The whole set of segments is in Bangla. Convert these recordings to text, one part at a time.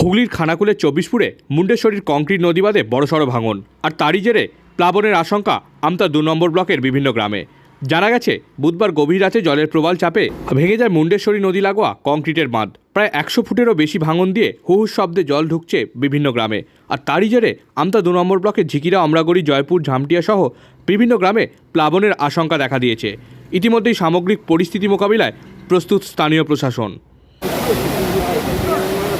হুগলির খানাকুলের চব্বিশপুরে মুন্ডেশ্বরীর কংক্রিট নদীবাদে বড়সড় ভাঙন। আর তারই জেরে প্লাবনের আশঙ্কা আমতা দু নম্বর ব্লকের বিভিন্ন গ্রামে। জানা গেছে, বুধবার গভীর রাতে জলের প্রবাল চাপে ভেঙে যায় মুন্ডেশ্বরী নদী লাগোয়া কংক্রিটের বাঁধ। প্রায় একশো ফুটেরও বেশি ভাঙন দিয়ে হুহু শব্দে জল ঢুকছে বিভিন্ন গ্রামে। আর তারই জেরে আমতা দু নম্বর ব্লকের ঝিকিরা, অমরাগড়ি, জয়পুর, ঝামটিয়া সহ বিভিন্ন গ্রামে প্লাবনের আশঙ্কা দেখা দিয়েছে। ইতিমধ্যেই সামগ্রিক পরিস্থিতি মোকাবিলায় প্রস্তুত স্থানীয় প্রশাসন।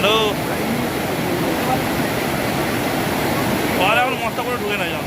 হ্যালো। আর এখন মস্তা করে ঢুকে না যাও